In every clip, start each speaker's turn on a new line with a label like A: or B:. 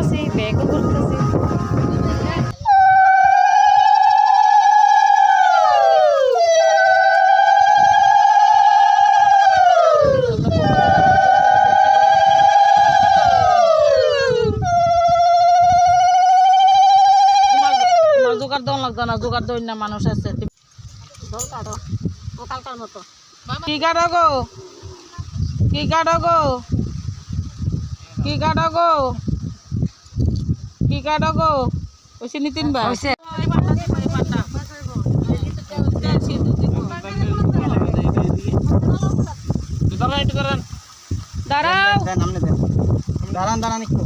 A: করতেছি ব্যাগও করতেছি জোগাড় দেওয়া
B: লাগতো না, জোগাড় না মানুষ আছে।
A: কি কাটো কি কাটো কি কাটো কি কাটো গো ওইসে নিতেন বা দাঁড়াও
C: দাঁড়ান দাঁড়ান একটু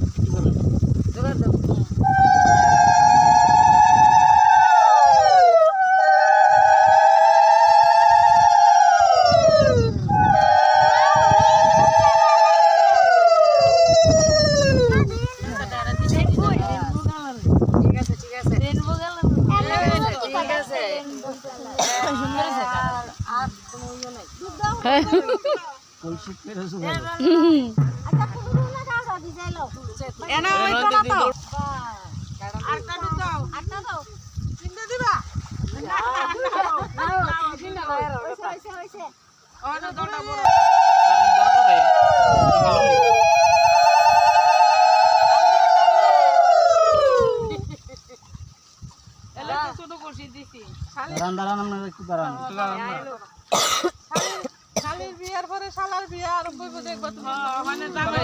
C: দাঁড়ান দাঁড়ান আপনারা একটু দাঁড়ান।
A: শালির বিয়ার পরে শালার বিয়া আর বইব দেখবা তুমি। মানে যাবে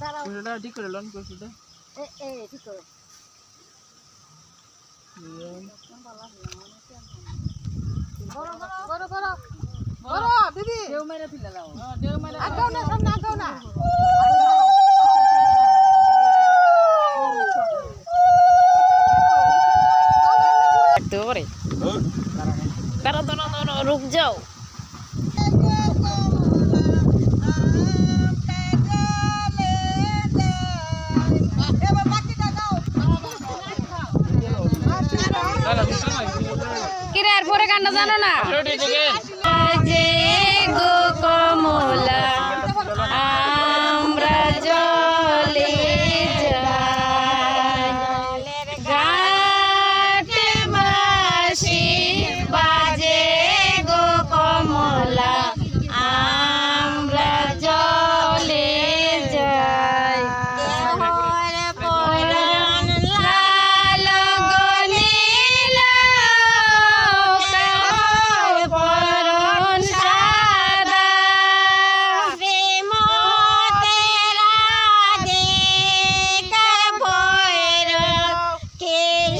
B: দাঁড়াও
C: ঠিক করে লন কলসিটা
B: এ এ ঠিক করে। বড় বড় বড়
A: বড় দিদি।
B: কেউ মেরে ফেলে দাও।
A: দেও
B: আগাও না সামনে আগাও না।
A: দেখতে পারে দাঁড়া দাঁড়া দাঁড়া রুক যাও। পরে কান্না জানো না?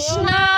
A: 是吗